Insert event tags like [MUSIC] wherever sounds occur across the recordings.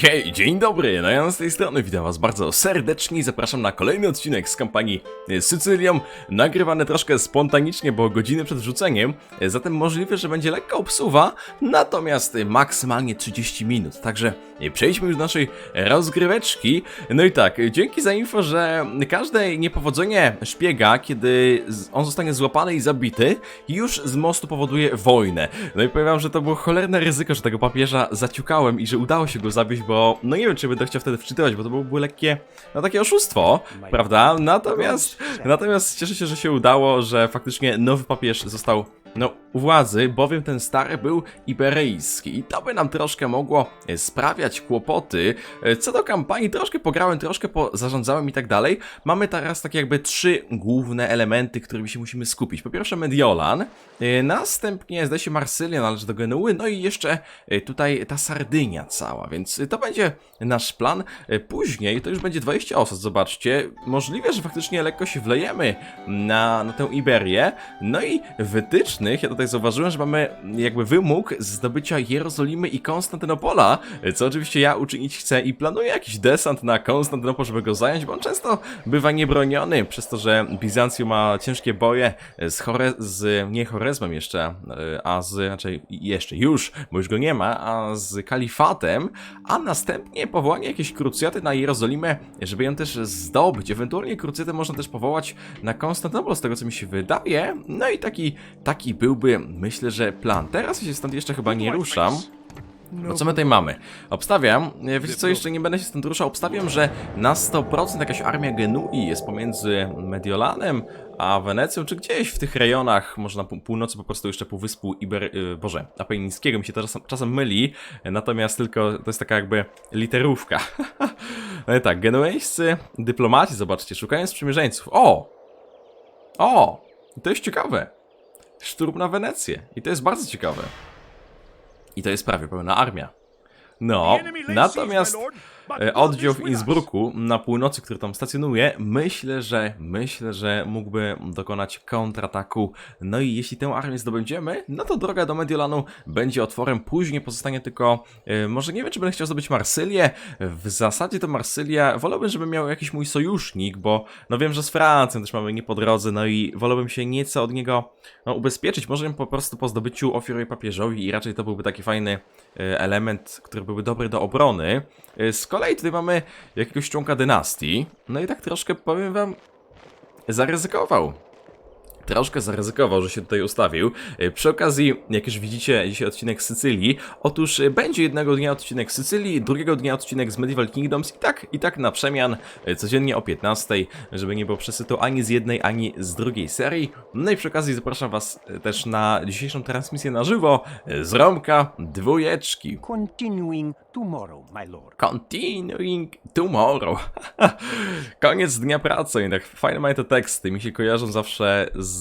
Hej, dzień dobry, no ja z tej strony witam was bardzo serdecznie i zapraszam na kolejny odcinek z kampanii Sycylią, nagrywany troszkę spontanicznie, bo godziny przed wrzuceniem, zatem możliwe, że będzie lekka obsuwa, natomiast maksymalnie 30 minut, także przejdźmy już do naszej rozgryweczki. No i tak, dzięki za info, że każde niepowodzenie szpiega, kiedy on zostanie złapany i zabity, już z mostu powoduje wojnę. No i powiem wam, że to było cholerne ryzyko, że tego papieża zaciukałem i że udało się go zabić, bo no nie wiem, czy będę chciał wtedy wczytywać, bo to byłoby lekkie, no takie oszustwo, prawda? Natomiast, natomiast cieszę się, że się udało, że faktycznie nowy papież został no, u władzy, bowiem ten stary był iberyjski i to by nam troszkę mogło e, sprawiać kłopoty. E, Co do kampanii, troszkę pograłem, troszkę zarządzałem i tak dalej. Mamy teraz takie jakby trzy główne elementy, którymi się musimy skupić. Po pierwsze Mediolan, e, następnie zdaje się Marsylia należy do Genuły, no i jeszcze tutaj ta Sardynia cała, więc to będzie nasz plan. Później to już będzie 20 osób, zobaczcie. Możliwe, że faktycznie lekko się wlejemy na, na tę Iberię. No i ja tutaj zauważyłem, że mamy jakby wymóg zdobycia Jerozolimy i Konstantynopola, co oczywiście ja uczynić chcę i planuję jakiś desant na Konstantynopol, żeby go zająć, bo on często bywa niebroniony, przez to, że Bizancjum ma ciężkie boje z, Chore, z nie Chorezmem jeszcze, e, a z, znaczy jeszcze już, bo już go nie ma, a z kalifatem, a następnie powołanie jakiejś krucjaty na Jerozolimę, żeby ją też zdobyć. Ewentualnie krucjatę można też powołać na Konstantynopol, z tego co mi się wydaje. No i taki, taki byłby, myślę, że plan. Teraz się stąd jeszcze chyba nie ruszam. No co my tutaj mamy? Obstawiam, e, wiecie co, jeszcze nie będę się stąd ruszał, obstawiam, że na 100% jakaś armia Genui jest pomiędzy Mediolanem a Wenecją, czy gdzieś w tych rejonach, może na pół- północy po prostu jeszcze półwyspu Iber... y, Boże, Apenińskiego mi się to czasem, czasem myli, e, natomiast tylko to jest taka jakby literówka. no [LAUGHS] i tak, genuejscy dyplomaci, zobaczcie, szukają sprzymierzeńców. O! O! To jest ciekawe. Szturm na Wenecję. I to jest bardzo ciekawe. I to jest prawie pełna armia. No, natomiast oddział w Innsbrucku na północy, który tam stacjonuje, myślę, że myślę, że mógłby dokonać kontrataku. No i jeśli tę armię zdobędziemy, no to droga do Mediolanu będzie otworem. Później pozostanie tylko, e, może nie wiem, czy będę chciał zdobyć Marsylię. W zasadzie to Marsylia, wolałbym, żeby miał jakiś mój sojusznik, bo no wiem, że z Francją też mamy nie po drodze, no i wolałbym się nieco od niego no, ubezpieczyć. Może po prostu po zdobyciu ofiaruję papieżowi i raczej to byłby taki fajny e, element, który byłby dobry do obrony. E, Z kolei tutaj mamy jakiegoś członka dynastii, no i tak troszkę powiem wam, zaryzykował. Troszkę zaryzykował, że się tutaj ustawił. E, Przy okazji, jak już widzicie, dzisiaj odcinek z Sycylii. Otóż e, będzie jednego dnia odcinek z Sycylii, drugiego dnia odcinek z Medieval Kingdoms i tak, i tak na przemian, e, codziennie o 15, żeby nie było przesytu ani z jednej, ani z drugiej serii. No i przy okazji zapraszam was też na dzisiejszą transmisję na żywo z Romka Dwójeczki. Continuing tomorrow, my lord. Continuing tomorrow. [LAUGHS] Koniec dnia pracy. Tak fajne mają te teksty. Mi się kojarzą zawsze z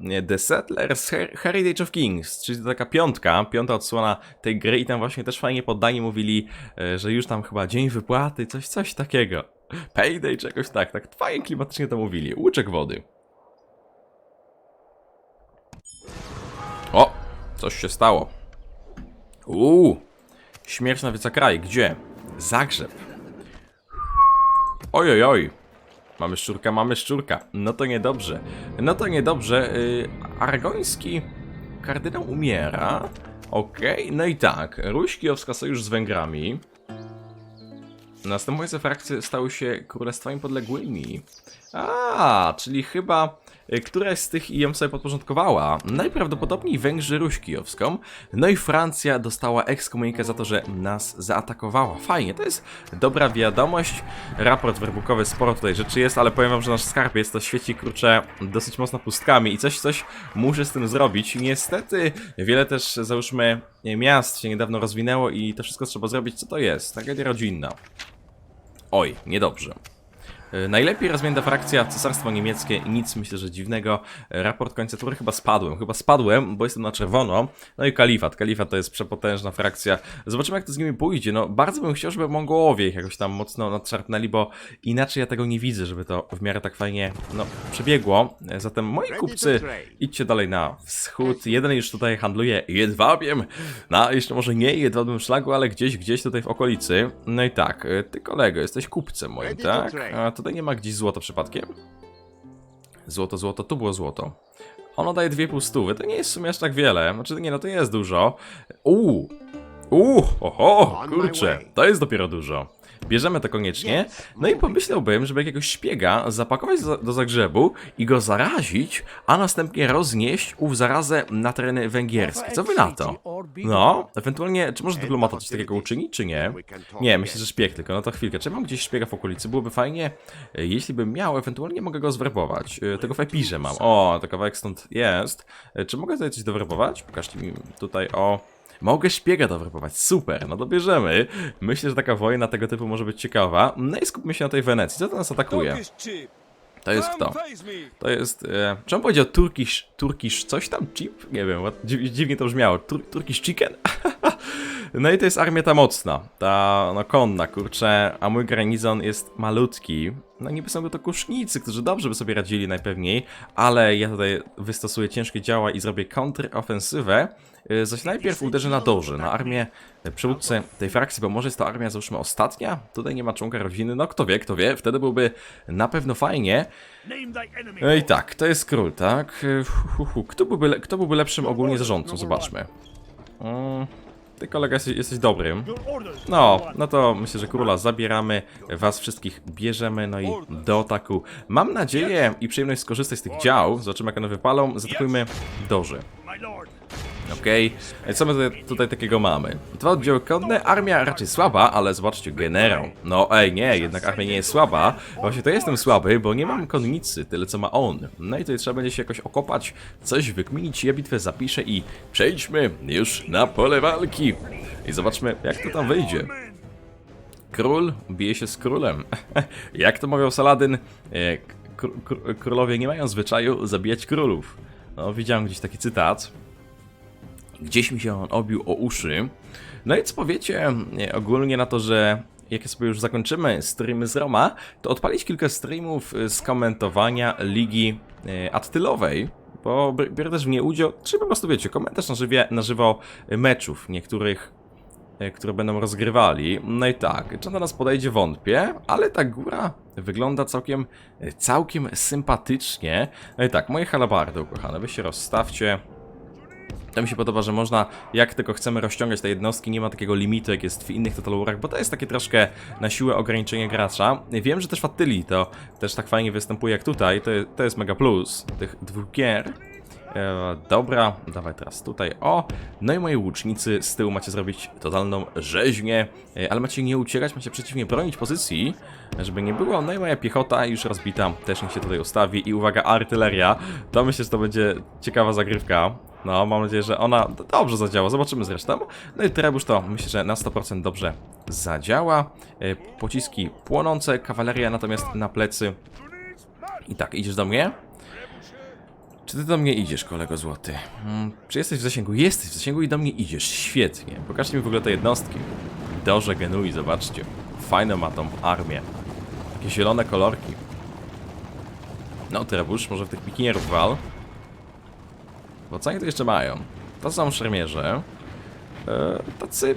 nie, The Settlers Her Heritage of Kings, czyli to taka piątka, piąta odsłona tej gry i tam właśnie też fajnie poddani mówili, e, że już tam chyba dzień wypłaty, coś, coś takiego. Payday, czegoś tak, tak fajnie klimatycznie to mówili. Łyczek wody. O, coś się stało. Uuu, śmierć na kraj. Gdzie? Zagrzeb. Oj, oj, oj. Mamy szczurka, mamy szczurka. No to niedobrze. No to niedobrze. Yy, Aragoński kardynał umiera. Okej, no i tak. Ruś Kijowska sojusz z Węgrami. Następujące frakcje stały się królestwami podległymi. A, czyli chyba któraś z tych ją sobie podporządkowała. Najprawdopodobniej Węgrzy Ruś Kijowską. No i Francja dostała ekskomunikę za to, że nas zaatakowała. Fajnie, to jest dobra wiadomość. Raport werbukowy, sporo tutaj rzeczy jest, ale powiem wam, że nasz skarb jest to świeci kurczę dosyć mocno pustkami i coś, coś muszę z tym zrobić. Niestety wiele też, załóżmy, miast się niedawno rozwinęło i to wszystko trzeba zrobić. Co to jest? Tragedia rodzinna. Oj, niedobrze. E, Najlepiej rozwinięta frakcja Cesarstwo Niemieckie, nic myślę, że dziwnego. E, Raport końca tury chyba spadłem, chyba spadłem, bo jestem na czerwono. No i Kalifat, Kalifat to jest przepotężna frakcja. Zobaczymy jak to z nimi pójdzie. No bardzo bym chciał, żeby Mongołowie ich jakoś tam mocno nadszarpnęli, bo inaczej ja tego nie widzę, żeby to w miarę tak fajnie, no, przebiegło. E, Zatem moi kupcy, idźcie dalej na wschód. Jeden już tutaj handluje jedwabiem, no jeszcze może nie jedwabnym szlagu, ale gdzieś, gdzieś tutaj w okolicy. No i tak, ty kolego, jesteś kupcem moim, to tak? A tutaj nie ma gdzieś złota przypadkiem? Złoto, złoto, tu było złoto. Ono daje dwie półstówy, to nie jest w sumie aż tak wiele. Znaczy, nie, no to jest dużo. Uuu, uuu, oho, kurczę, to jest dopiero dużo. Bierzemy to koniecznie. No i pomyślałbym, żeby jakiegoś szpiega zapakować za- do Zagrzebu i go zarazić, a następnie roznieść ów zarazę na tereny węgierskie. Co wy na to? No, ewentualnie, czy może dyplomata coś takiego uczynić, czy nie? Nie, myślę, że szpieg tylko. No to chwilkę. Czy mam gdzieś szpiega w okolicy? Byłoby fajnie. Jeśli bym miał, ewentualnie mogę go zwerbować. E, Tego w Epirze mam. O, to kawałek stąd jest. E, Czy mogę tutaj coś dowerbować? Pokażcie mi tutaj o... Mogę szpiega dowerbować, super, no to bierzemy. Myślę, że taka wojna tego typu może być ciekawa. No i skupmy się na tej Wenecji. Co to nas atakuje? To jest kto? To jest. E, czy on powiedział Turkish, Turkish coś tam? Chip? Nie wiem, dziwnie to brzmiało. Tur, Turkish chicken? [LAUGHS] no i to jest armia ta mocna, ta no konna, kurczę, a mój garnizon jest malutki. No niby są to kusznicy, którzy dobrze by sobie radzili najpewniej, ale ja tutaj wystosuję ciężkie działa i zrobię kontrofensywę. E, Zaś najpierw uderzę na Doży, na armię e, przywódcę tej frakcji, bo może jest to armia, załóżmy, ostatnia? Tutaj nie ma członka rodziny, no kto wie, kto wie, wtedy byłby na pewno fajnie. No i tak, to jest król, tak? Hu. Kto, byłby, kto byłby lepszym ogólnie zarządcą? Zobaczmy. Mm, ty kolega jesteś, jesteś dobrym. No, no to myślę, że króla zabieramy, was wszystkich bierzemy, no i do ataku. Mam nadzieję i przyjemność skorzystać z tych dział, zobaczymy jak one wypalą, zaatakujmy Doży. Okej, okay. co my tutaj, tutaj takiego mamy? Dwa oddziały konne, armia raczej słaba, ale zobaczcie, generał. No ej, nie, jednak armia nie jest słaba. Właśnie to jestem słaby, bo nie mam konnicy, tyle co ma on. No i tutaj trzeba będzie się jakoś okopać, coś wykminić, ja bitwę zapiszę i przejdźmy już na pole walki. I zobaczmy, jak to tam wyjdzie. Król bije się z królem. [LAUGHS] Jak to mówił Saladyn, e, kr kr królowie nie mają zwyczaju zabijać królów. No, widziałem gdzieś taki cytat. Gdzieś mi się on obił o uszy. No i co powiecie e, ogólnie na to, że jak sobie już zakończymy streamy z Roma, to odpalić kilka streamów e, z komentowania ligi e, attylowej, bo bi- biorę też w niej udział, czy po prostu wiecie, komentarz na, żywie, na żywo meczów niektórych które będą rozgrywali. No i tak, czy do nas podejdzie wątpię, ale ta góra wygląda całkiem, całkiem sympatycznie. No i tak, moje halabardy ukochane, wy się rozstawcie. To mi się podoba, że można, jak tylko chcemy rozciągać te jednostki, nie ma takiego limitu, jak jest w innych Total Warach, bo to jest takie troszkę na siłę ograniczenie gracza. Wiem, że też w Attyli to też tak fajnie występuje jak tutaj, to, to jest mega plus tych dwóch gier. E, dobra, dawaj teraz tutaj, o. No i moi łucznicy, z tyłu macie zrobić totalną rzeźnię, e, ale macie nie uciekać, macie przeciwnie bronić pozycji, żeby nie było. No i moja piechota już rozbita, też niech się tutaj ustawi. I uwaga, artyleria, to myślę, że to będzie ciekawa zagrywka. No, mam nadzieję, że ona dobrze zadziała, zobaczymy zresztą. No i trebusz to myślę, że na 100% dobrze zadziała. E, Pociski płonące, kawaleria natomiast na plecy. I tak, idziesz do mnie? Czy ty do mnie idziesz, kolego złoty? Hmm, czy jesteś w zasięgu? Jesteś w zasięgu i do mnie idziesz. Świetnie. Pokażcie mi w ogóle te jednostki. Dorze Genui, zobaczcie. Fajną ma tą armię. Takie zielone kolorki. No, trebusz, może w tych pikinierów wal. Bo co oni tu jeszcze mają? To są szermierze. E, tacy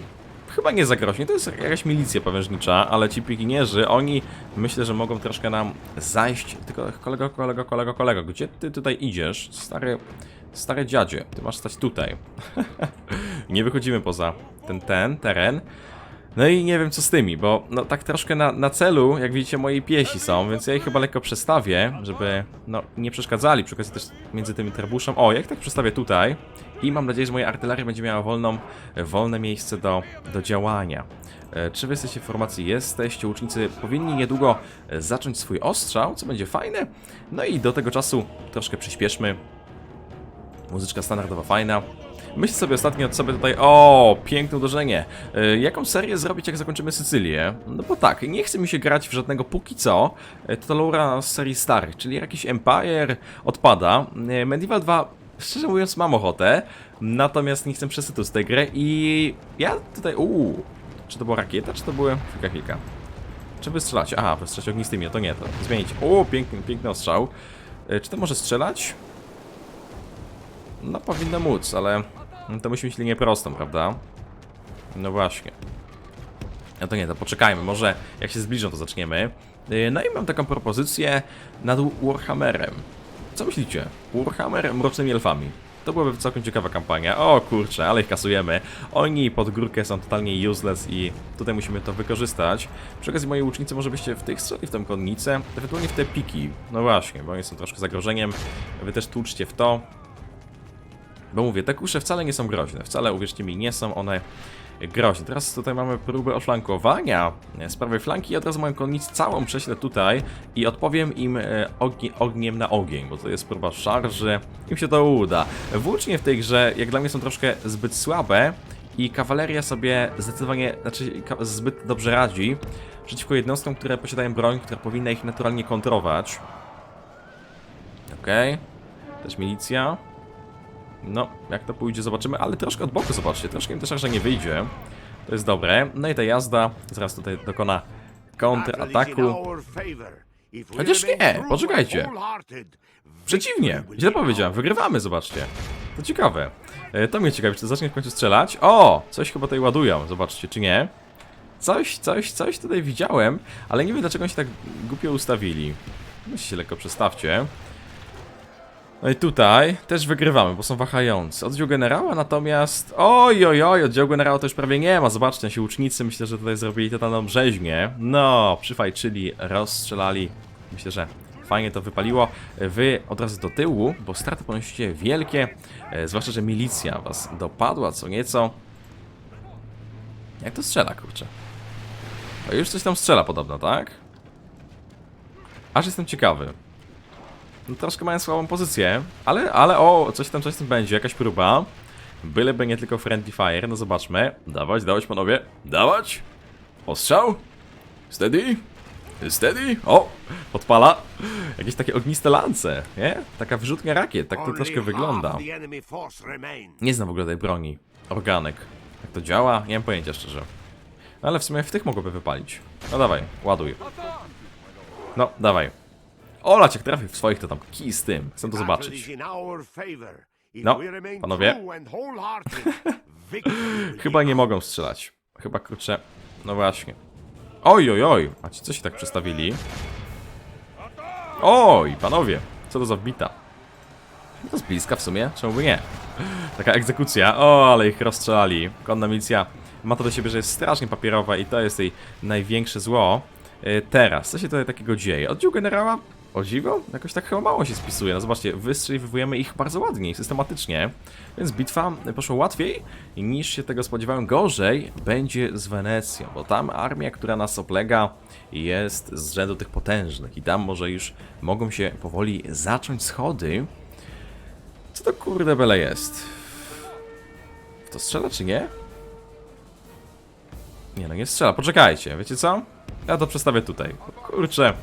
chyba nie zagroźni. To jest jakaś milicja powężnicza, ale ci pikinierzy, oni myślę, że mogą troszkę nam zajść. Tylko kolego, kolego, kolego, kolego, gdzie ty tutaj idziesz? Stary, stary dziadzie, ty masz stać tutaj. [LAUGHS] nie wychodzimy poza ten, ten teren. No i nie wiem co z tymi, bo no tak troszkę na, na celu, jak widzicie, moi piesi są, więc ja ich chyba lekko przestawię, żeby no nie przeszkadzali przy okazji też między tymi trebuszem. O, jak tak przestawię tutaj i mam nadzieję, że moja artyleria będzie miała wolną, wolne miejsce do, do działania. E, Czy wy jesteście w formacji? Jesteście. Łucznicy powinni niedługo e, zacząć swój ostrzał, co będzie fajne. No i do tego czasu troszkę przyspieszmy. Muzyczka standardowa fajna. Myślę sobie ostatnio sobie tutaj, o, piękne uderzenie. E, jaką serię zrobić, jak zakończymy Sycylię? No bo tak, nie chce mi się grać w żadnego póki co e, Totalaura z serii starych, czyli jakiś Empire odpada. E, Medieval 2, szczerze mówiąc, mam ochotę, natomiast nie chcę przesytu z tej gry i ja tutaj, uuu, czy to była rakieta, czy to były... Chwilka, chwilka. Czy wystrzelać? Aha, wystrzelać ognistymi, to nie, to zmienić. O, piękny, piękny ostrzał. E, Czy to może strzelać? No, powinno móc, ale to musi mieć linię prostą, prawda? No właśnie. No to nie, to poczekajmy, może jak się zbliżą, to zaczniemy. E, No i mam taką propozycję nad Warhammerem. Co myślicie? Warhammer Mrocznymi Elfami. To byłaby całkiem ciekawa kampania. O kurczę, ale ich kasujemy. Oni pod górkę są totalnie useless i tutaj musimy to wykorzystać. Przy okazji mojej łucznicy może byście w tych strzeli w tę konnicę, ewentualnie w te piki. No właśnie, bo oni są troszkę zagrożeniem. Wy też tłuczcie w to. Bo mówię, te kusze wcale nie są groźne. Wcale, uwierzcie mi, nie są one groźne. Teraz tutaj mamy próbę oflankowania z prawej flanki i od razu moją konnicę całą prześlę tutaj i odpowiem im e, ogniem na ogień, bo to jest próba szarży. Im się to uda. Włócznie w tej grze, jak dla mnie, są troszkę zbyt słabe i kawaleria sobie zdecydowanie, znaczy zbyt dobrze radzi przeciwko jednostkom, które posiadają broń, która powinna ich naturalnie kontrować. Okej. Też milicja. No, jak to pójdzie, zobaczymy, ale troszkę od boku, zobaczcie, troszkę im też że nie wyjdzie. To jest dobre. No i ta jazda zaraz tutaj dokona kontrataku. Chociaż nie, poczekajcie. Przeciwnie, źle powiedziałem, wygrywamy, zobaczcie. To ciekawe. E, To mnie ciekawi, czy to zacznie w końcu strzelać. O, coś chyba tutaj ładują, zobaczcie, czy nie. Coś, coś, coś tutaj widziałem, ale nie wiem dlaczego oni się tak głupio ustawili. Się lekko przestawcie. No i tutaj też wygrywamy, bo są wahający. Oddział generała natomiast... Oj, oj, oj, oddział generała to już prawie nie ma. Zobaczcie, nasi łucznicy myślę, że tutaj zrobili totalną rzeźnię. No, przyfajczyli, rozstrzelali. Myślę, że fajnie to wypaliło. Wy od razu do tyłu, bo straty ponosicie wielkie. E, zwłaszcza, że milicja was dopadła co nieco. Jak to strzela, kurczę? O, już coś tam strzela podobno, tak? Aż jestem ciekawy. No, troszkę mają słabą pozycję, ale, ale o, coś tam, coś tam będzie, jakaś próba. Byleby nie tylko friendly fire, no zobaczmy. Dawać, dawać panowie, dawać. Ostrzał. Steady. Steady. O, podpala. Jakieś takie ogniste lance, nie? Taka wyrzutnia rakiet, tak to troszkę wygląda. Nie znam w ogóle tej broni. Organek. Jak to działa? Nie mam pojęcia szczerze. No ale w sumie w tych mogłoby wypalić. No dawaj, ładuj. No, dawaj. Olać jak trafi w swoich, to tam kij z tym. Chcę to zobaczyć. No, panowie. [LAUGHS] Chyba nie mogą strzelać. Chyba kurczę. No właśnie. Oj, oj, oj. A ci co się tak przestawili? Oj, panowie. Co to za wbita? To z bliska w sumie, czemu by nie? [LAUGHS] Taka egzekucja. O, ale ich rozstrzelali. Konna milicja ma to do siebie, że jest strasznie papierowa i to jest jej największe zło. E, Teraz, co się tutaj takiego dzieje? Oddział generała o dziwo? Jakoś tak chyba mało się spisuje. No zobaczcie, wystrzeliwujemy ich bardzo ładnie i systematycznie. Więc bitwa poszła łatwiej niż się tego spodziewałem. Gorzej będzie z Wenecją, bo tam armia, która nas oblega jest z rzędu tych potężnych i tam może już mogą się powoli zacząć schody. Co to kurde bele jest? To strzela czy nie? Nie no, nie strzela. Poczekajcie, wiecie co? Ja to przestawię tutaj. Kurczę.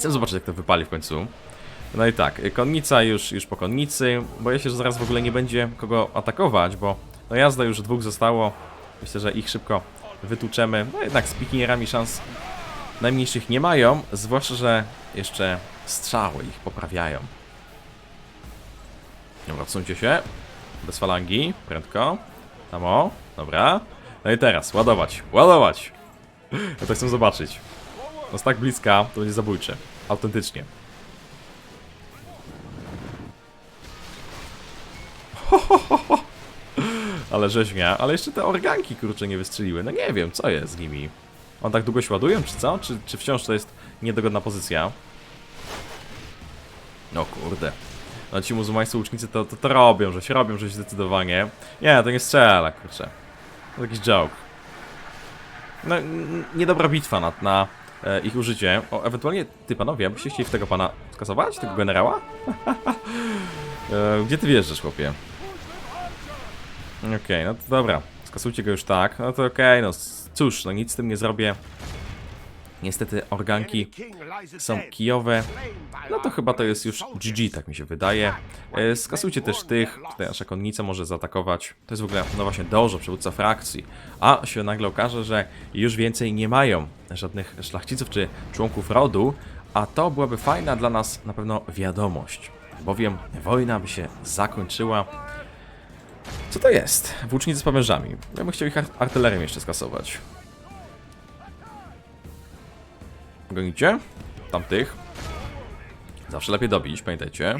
Chcę zobaczyć, jak to wypali w końcu. No i tak, konnica już, już po konnicy. Boję się, że zaraz w ogóle nie będzie kogo atakować, bo no jazda już dwóch zostało. Myślę, że ich szybko wytłuczemy. No jednak z pikinierami szans najmniejszych nie mają, zwłaszcza, że jeszcze strzały ich poprawiają. Dobra, odsuńcie się. Bez falangi, prędko. Tam o, dobra. No i teraz, ładować, ładować. Ja to chcę zobaczyć. No z tak bliska to będzie zabójcze. Autentycznie. [LAUGHS] Ale rzeźnia, ale jeszcze te organki kurczę nie wystrzeliły. No nie wiem, co jest z nimi. On tak długo się czy co? Czy, czy wciąż to jest niedogodna pozycja? No kurde. No ci muzułmańscy łucznicy to, to, to robią, że się robią, że się zdecydowanie. Nie, to nie strzela, kurczę. To jakiś joke. No, niedobra bitwa na, na ich użycie. O, ewentualnie, ty panowie, byście chcieli w tego pana skasować? Tego generała? [LAUGHS] e, gdzie ty wjeżdżasz, chłopie? Okej, no to dobra. Skasujcie go już tak. No to okej, no s- cóż, no nic z tym nie zrobię. Niestety organki są kijowe. No to chyba to jest już GG, tak mi się wydaje. E, skasujcie też tych. Tutaj nasza konnica może zaatakować. To jest w ogóle, no właśnie, Dojo, przywódca frakcji. A się nagle okaże, że już więcej nie mają żadnych szlachciców czy członków rodu. A to byłaby fajna dla nas na pewno wiadomość. Bowiem wojna by się zakończyła. Co to jest? Włócznicy z pamężami. Ja bym chciał ich ar- artylerią jeszcze skasować. Gonicie? Tamtych. Zawsze lepiej dobić, pamiętajcie.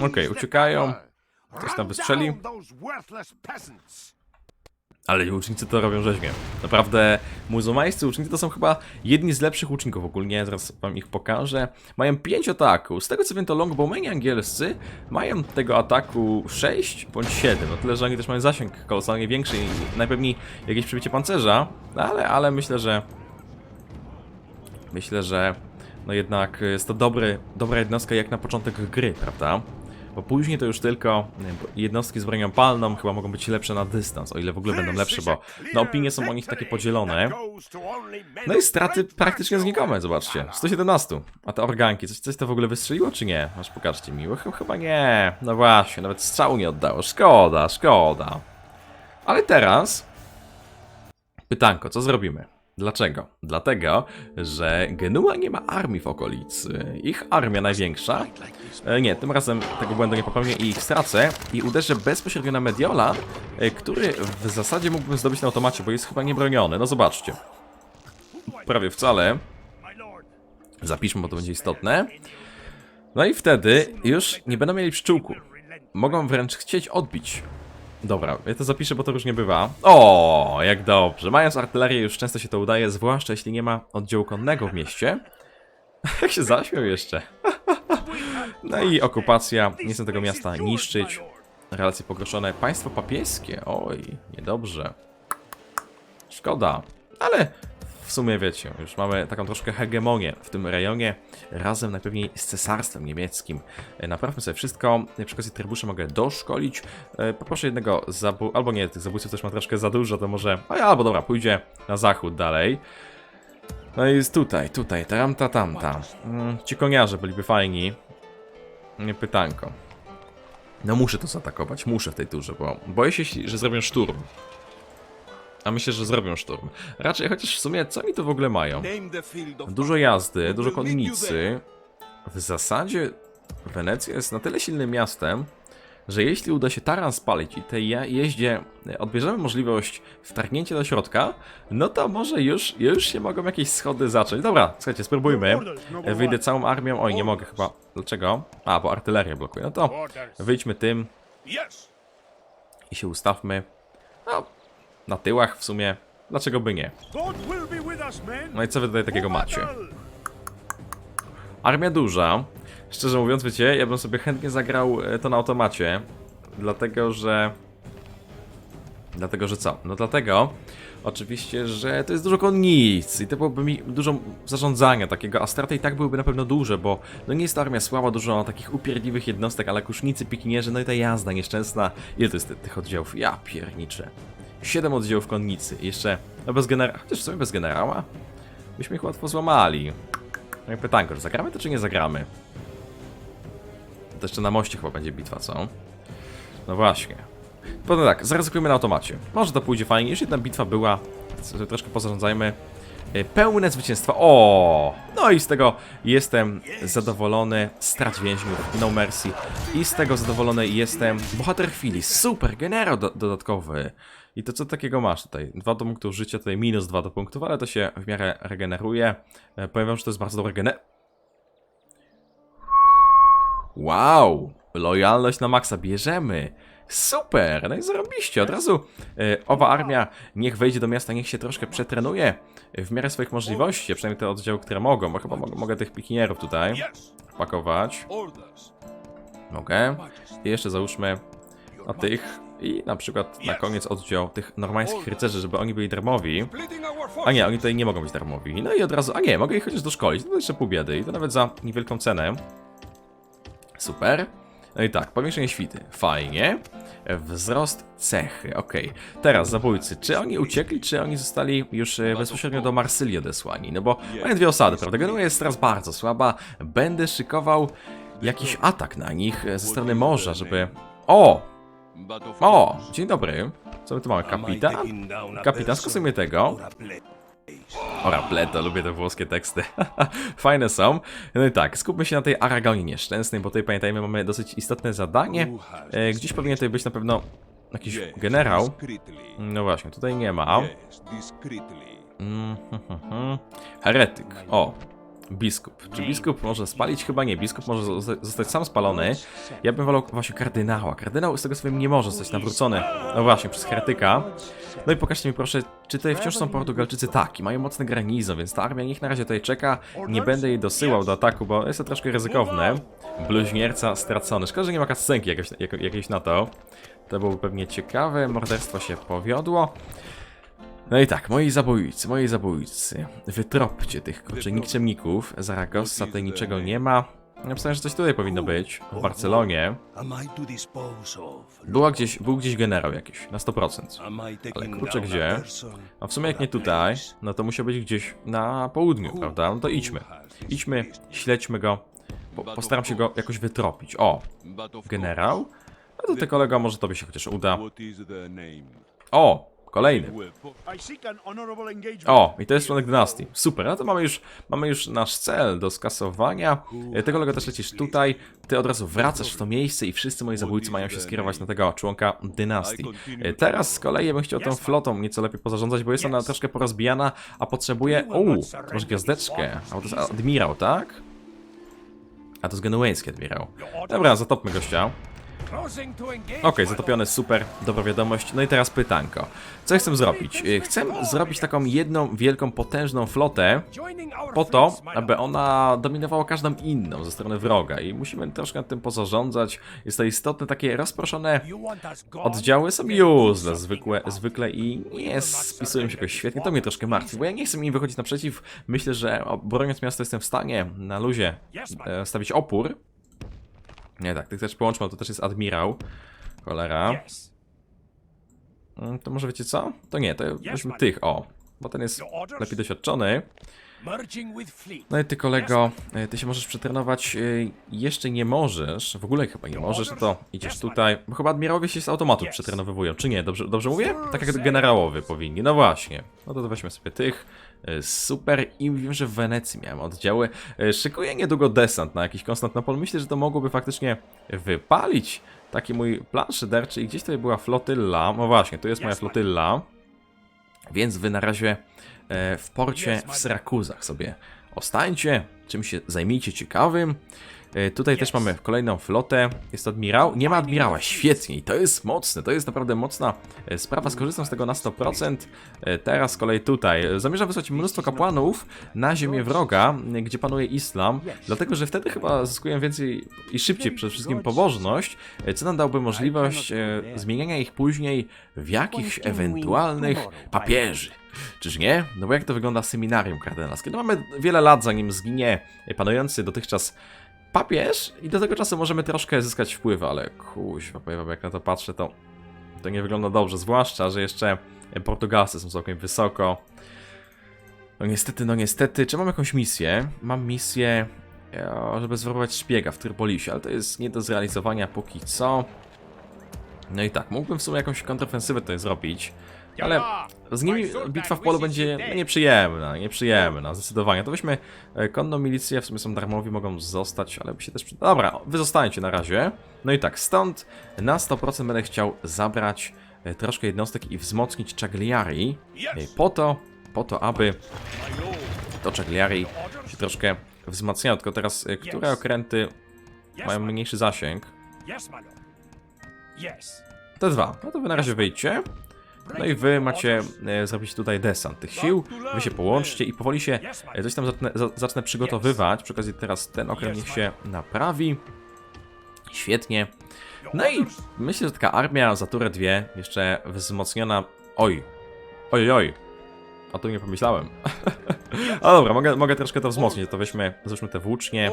Okej, uciekają. Ktoś tam wystrzelił. Ale łucznicy to robią rzeźnie. Naprawdę, muzułmańscy łucznicy to są chyba jedni z lepszych łuczników ogólnie, zaraz wam ich pokażę. Mają 5 ataków, z tego co wiem to longbowmeni angielscy mają tego ataku 6 bądź 7, no tyle, że oni też mają zasięg kolosalnie większy i najpewniej jakieś przybicie pancerza, ale, ale myślę, że... Myślę, że no jednak jest to dobry, dobra jednostka jak na początek gry, prawda? Bo później to już tylko jednostki z bronią palną chyba mogą być lepsze na dystans, o ile w ogóle będą lepsze, bo no opinie są o nich takie podzielone. No i straty praktycznie znikome, zobaczcie. 117. A te organki, coś, coś to w ogóle wystrzeliło, czy nie? Aż pokażcie mi. Ch- Chyba nie. No właśnie, nawet strzału nie oddało. Szkoda, szkoda. Ale teraz... Pytanko, co zrobimy? Dlaczego? Dlatego, że Genua nie ma armii w okolicy. Ich armia największa. E, nie, tym razem tego błędu nie popełnię i ich stracę. I uderzę bezpośrednio na Mediola, e, który w zasadzie mógłbym zdobyć na automacie, bo jest chyba niebroniony. No zobaczcie. Prawie wcale. Zapiszmy, bo to będzie istotne. No i wtedy już nie będą mieli pszczółku. Mogą wręcz chcieć odbić. Dobra, ja to zapiszę, bo to różnie bywa. O, jak dobrze. Mając artylerię już często się to udaje, zwłaszcza jeśli nie ma oddziału konnego w mieście. [LAUGHS] Jak się zaśmiał jeszcze. [LAUGHS] No i okupacja. Nie chcę tego miasta niszczyć. Relacje pogorszone. Państwo papieskie. Oj, niedobrze. Szkoda. Ale w sumie wiecie, już mamy taką troszkę hegemonię w tym rejonie. Razem najpewniej z cesarstwem niemieckim. E, Naprawmy sobie wszystko. E, Przy okazji trybuszy mogę doszkolić. E, Poproszę jednego zabu... Albo nie, tych zabójców też ma troszkę za dużo, to może... A ja, albo dobra, pójdzie na zachód dalej. No i jest tutaj, tutaj, tamta, tamta. Mm, ci koniarze byliby fajni. Nie pytanko. No muszę to zaatakować, muszę w tej turze, bo boję się, że zrobią szturm. A myślę, że zrobią szturm. Raczej, chociaż w sumie, co oni to w ogóle mają? Dużo jazdy, dużo konnicy. W zasadzie Wenecja jest na tyle silnym miastem, że jeśli uda się taran spalić i tej je- jeździe odbierzemy możliwość wtargnięcia do środka, no to może już, już się mogą jakieś schody zacząć. Dobra, słuchajcie, spróbujmy. Wyjdę całą armią. Oj, nie mogę chyba. Dlaczego? A, bo artyleria blokuje. No to wyjdźmy tym i się ustawmy. No, na tyłach w sumie. Dlaczego by nie? No i co wy tutaj takiego macie? Armia duża. Szczerze mówiąc, wiecie, ja bym sobie chętnie zagrał e, to na automacie. Dlatego, że... Dlatego, że co? No dlatego, oczywiście, że to jest dużo konnic i to byłoby mi dużo zarządzania takiego, a straty i tak byłyby na pewno duże, bo no nie jest to armia słaba, dużo takich upierdliwych jednostek, ale kusznicy, pikinierzy, no i ta jazda nieszczęsna. Ile to jest ty- tych oddziałów? Ja pierniczę. Siedem oddziałów konnicy. Jeszcze, no bez generała, chociaż w sumie bez generała, byśmy ich łatwo złamali. No i pytanko, czy zagramy to, czy nie zagramy? To jeszcze na moście chyba będzie bitwa, co? No właśnie. Potem tak, zaryzykujemy na automacie. Może to pójdzie fajnie, już jedna bitwa była. Troszkę pozarządzajmy. E, Pełne zwycięstwa. O! No i z tego jestem zadowolony. Strać więźniów, no mercy. I z tego zadowolony jestem. Bohater chwili, super, generał do dodatkowy. I to co takiego masz tutaj? Dwa do punktów życia, tutaj minus dwa do punktów, ale to się w miarę regeneruje. E, Powiem wam, że to jest bardzo dobre gener... Wow! Lojalność na maksa bierzemy. Super! No i zarobiście. Od razu e, owa armia niech wejdzie do miasta, niech się troszkę przetrenuje w miarę swoich możliwości, przynajmniej te oddziały, które mogą, bo chyba mogę, mogę tych pikinierów tutaj pakować. Mogę. I jeszcze załóżmy na tych i na przykład na koniec oddział tych normańskich rycerzy, żeby oni byli darmowi. A nie, oni tutaj nie mogą być darmowi. No i od razu, a nie, mogę ich chociaż doszkolić, no to jeszcze pół biedy i to nawet za niewielką cenę. Super. No i tak, powiększenie świty. Fajnie. Wzrost cechy, okej. Teraz zabójcy. Czy oni uciekli, czy oni zostali już e, bezpośrednio do Marsylii odesłani? No bo mają dwie osady, prawda? Genua jest teraz bardzo słaba. Będę szykował jakiś atak na nich e, ze strony morza, żeby... O! O! Dzień dobry. Co my tu mamy? Kapitan? Kapitan, skosujmy tego. Ora, pleto, lubię te włoskie teksty. [LAUGHS] Fajne są. No i tak, skupmy się na tej Aragonie nieszczęsnej, bo tutaj pamiętajmy, mamy dosyć istotne zadanie. E, gdzieś powinien tutaj być na pewno jakiś generał. No właśnie, tutaj nie ma. Mm, hmm, hmm, hmm. Heretyk. O, biskup. Czy biskup może spalić? Chyba nie. Biskup może zosta- zostać sam spalony. Ja bym wolał właśnie kardynała. Kardynał z tego wiem nie może zostać nawrócony. No właśnie, przez heretyka. No i pokażcie mi proszę, czy tutaj wciąż są Portugalczycy? Tak, i mają mocny garnizon, więc ta armia niech na razie tutaj czeka. Nie będę jej dosyłał do ataku, bo jest to troszkę ryzykowne. Bluźnierca stracony. Szkoda, że nie ma kascenki jakoś, jak, jakiejś na to. To byłoby pewnie ciekawe. Morderstwo się powiodło. No i tak, moi zabójcy, moi zabójcy. Wytropcie tych kurczę nikczemników. Zaragoza tutaj niczego nie ma. Ja myślałem, że coś tutaj powinno być. W Barcelonie. Była gdzieś, był gdzieś generał jakiś, na 100%. Am I taking kurczę, gdzie? a w sumie jak nie tutaj, no to musiał być gdzieś na południu, prawda? No to idźmy. Idźmy, śledźmy go. Po, postaram się go jakoś wytropić. O, generał? No to ty kolega, może tobie się chociaż uda. O, kolejny. O, i to jest członek dynastii. Super, no to mamy już, mamy już nasz cel do skasowania. E, Ty kolego też lecisz tutaj, ty od razu wracasz w to miejsce i wszyscy moi zabójcy mają się skierować na tego członka dynastii. E, Teraz z kolei bym chciał tą flotą nieco lepiej pozarządzać, bo jest ona troszkę porozbijana, a potrzebuje... Uuu, może gwiazdeczkę. A to jest admirał, tak? A to jest genueński admirał. Dobra, zatopmy gościa. Okej, my zatopiony, super, dobra wiadomość. No i teraz pytanko. Co chcę zrobić? Y, Chcę zrobić taką jedną wielką, potężną flotę po to, aby ona dominowała każdą inną ze strony wroga i musimy troszkę nad tym pozarządzać. Jest to istotne, takie rozproszone oddziały są useless zwykłe, zwykle i nie spisują się jakoś świetnie. To mnie troszkę martwi, bo ja nie chcę im wychodzić naprzeciw. Myślę, że broniąc miasto jestem w stanie na luzie e, stawić opór. Nie tak, tych też połączmy, to też jest admirał. Cholera. Mm, To może wiecie co? To nie, to weźmy tych, o. Bo ten jest lepiej doświadczony. No i ty kolego, e, ty się możesz przetrenować, e, jeszcze nie możesz, w ogóle chyba nie możesz, to idziesz tutaj, bo chyba admirałowie się z automatu przetrenowywują, czy nie? Dobrze, dobrze mówię? Tak jak generałowie powinni, no właśnie. No to weźmy sobie tych, super i wiem, że w Wenecji miałem oddziały. E, Szykuję niedługo desant na jakiś Konstantynopol, myślę, że to mogłoby faktycznie wypalić taki mój plan szyderczy i gdzieś tutaj była flotylla, no właśnie, tu jest moja flotylla. Więc wy na razie e, w porcie w Syrakuzach sobie ostańcie, czym się zajmijcie ciekawym. E, tutaj też mamy kolejną flotę, jest admirał, nie ma admirała, świetnie. I to jest mocne, to jest naprawdę mocna e, sprawa, skorzystam z tego na 100%. E, teraz z kolei tutaj, zamierzam wysłać mnóstwo kapłanów na ziemię wroga, gdzie panuje islam, dlatego że wtedy chyba zyskują więcej i szybciej przede wszystkim pobożność, co nam dałby możliwość zmieniania ich później w jakichś ewentualnych papieży. Czyż nie? No bo jak to wygląda seminarium kardynalskie? No mamy wiele lat zanim zginie panujący dotychczas papież i do tego czasu możemy troszkę zyskać wpływ, ale kuźwa, powiem jak na to patrzę, to to nie wygląda dobrze, zwłaszcza, że jeszcze Portugalscy są całkiem wysoko. No niestety, no niestety. Czy mam jakąś misję? Mam misję, e, żeby zwerbować szpiega w Trypolisie, ale to jest nie do zrealizowania póki co. No i tak, mógłbym w sumie jakąś kontrofensywę tutaj zrobić, ale z nimi bitwa w polu będzie nieprzyjemna, nieprzyjemna, zdecydowanie. To weźmy e, konną milicję, w sumie są darmowi, mogą zostać, ale by się też... Dobra, wy zostańcie na razie. No i tak, stąd na 100% będę chciał zabrać e, troszkę jednostek i wzmocnić Cagliari, e, po to, po to, aby to Cagliari się troszkę wzmacniało, tylko teraz, które okręty mają mniejszy zasięg? Te dwa. No to wy na razie wyjdźcie. No i wy macie e, zrobić tutaj desant tych sił. Wy się połączcie i powoli się e, coś tam zacznę, za, zacznę przygotowywać. Przy okazji teraz ten okręt niech się naprawi. Świetnie. No i myślę, że taka armia za turę dwie, jeszcze wzmocniona... Oj. Oj, oj. O tym nie pomyślałem. [LAUGHS] A dobra, mogę, mogę troszkę to wzmocnić, to weźmy, zróbmy te włócznie,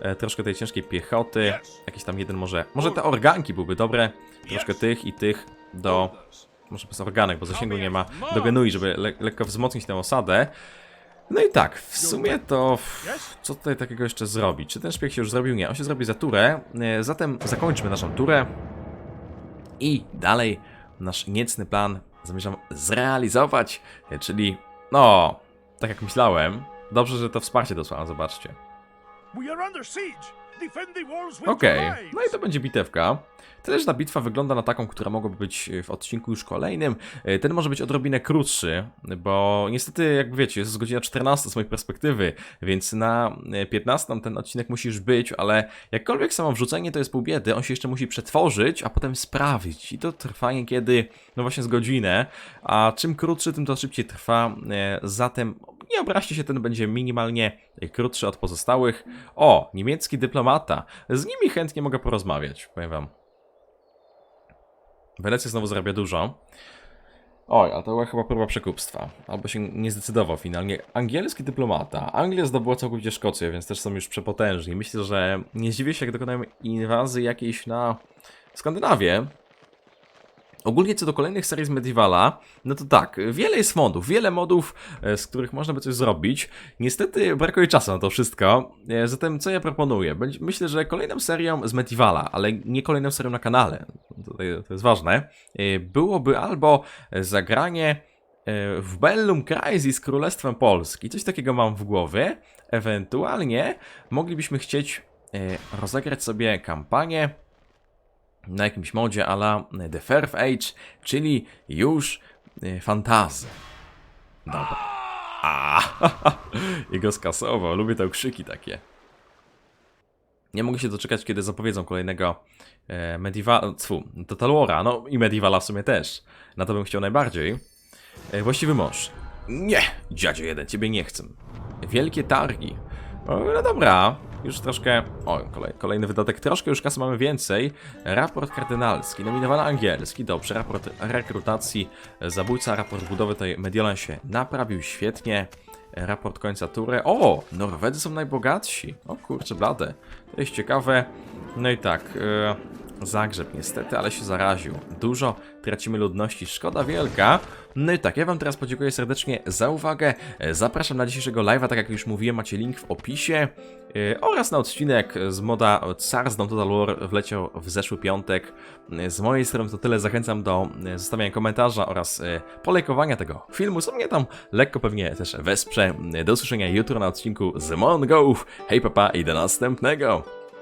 e, troszkę tej ciężkiej piechoty, jakiś tam jeden może, może te organki byłyby dobre, troszkę tych i tych do, może bez organek, bo zasięgu nie ma, do genui, żeby le lekko wzmocnić tę osadę. No i tak, w sumie to co tutaj takiego jeszcze zrobić? Czy ten szpieg się już zrobił? Nie, on się zrobi za turę, e, zatem zakończmy naszą turę i dalej nasz niecny plan zamierzam zrealizować, e, czyli no, tak jak myślałem, dobrze, że to wsparcie dosłałem, zobaczcie. Okej, your no i to będzie bitewka. Tyle, że ta bitwa wygląda na taką, która mogłaby być w odcinku już kolejnym. E, Ten może być odrobinę krótszy, bo niestety, jak wiecie, jest godzina 14 z mojej perspektywy, więc na e, 15 ten odcinek musi już być, ale jakkolwiek samo wrzucenie to jest pół biedy, on się jeszcze musi przetworzyć, a potem sprawić. I to trwa niekiedy, no właśnie z godzinę, a czym krótszy, tym to szybciej trwa. E, Zatem nie obraźcie się, ten będzie minimalnie krótszy od pozostałych. O, niemiecki dyplomata. Z nimi chętnie mogę porozmawiać, powiem wam. Wenecja znowu zarabia dużo. Oj, a to była chyba próba przekupstwa. Albo się nie zdecydował finalnie. Angielski dyplomata. Anglia zdobyła całkowicie Szkocję, więc też są już przepotężni. Myślę, że nie zdziwię się, jak dokonają inwazji jakiejś na Skandynawię. Ogólnie co do kolejnych serii z Medievala, no to tak, wiele jest modów, wiele modów, e, z których można by coś zrobić. Niestety brakuje czasu na to wszystko, e, zatem co ja proponuję? Myślę, że kolejną serią z Medievala, ale nie kolejną serią na kanale, to jest ważne, e, byłoby albo zagranie w Bellum Crisis z Królestwem Polski, coś takiego mam w głowie, ewentualnie moglibyśmy chcieć rozegrać sobie kampanię na jakimś modzie ala The First Age, czyli już y, fantazy. Dobra. A, [LAUGHS] I go skasował. Lubię te okrzyki takie. Nie mogę się doczekać, kiedy zapowiedzą kolejnego e, Medieval... Tfu, Total War'a, no i Medievala w sumie też. Na to bym chciał najbardziej. E, właściwy mąż. Nie, dziadzie jeden, ciebie nie chcę. Wielkie targi. O, no dobra, już troszkę... O, kolej, kolejny wydatek, troszkę już kasy mamy więcej. Raport kardynalski, nominowany angielski, dobrze, raport rekrutacji, zabójca, raport budowy tej Mediolan się naprawił świetnie. Raport końca tury. O, Norwedzy są najbogatsi. O kurczę, blade. To jest ciekawe. No i tak, e, Zagrzeb niestety, ale się zaraził. Dużo tracimy ludności, szkoda wielka. No i tak, ja wam teraz podziękuję serdecznie za uwagę. Zapraszam na dzisiejszego live'a, tak jak już mówiłem, macie link w opisie. E, Oraz na odcinek z moda Tsar z Dom Total War wleciał w zeszły piątek. E, Z mojej strony to tyle, zachęcam do e, zostawiania komentarza oraz polejkowania tego filmu, co mnie tam lekko pewnie też wesprze. Do usłyszenia jutro na odcinku z Mongołów. Hej papa i do następnego!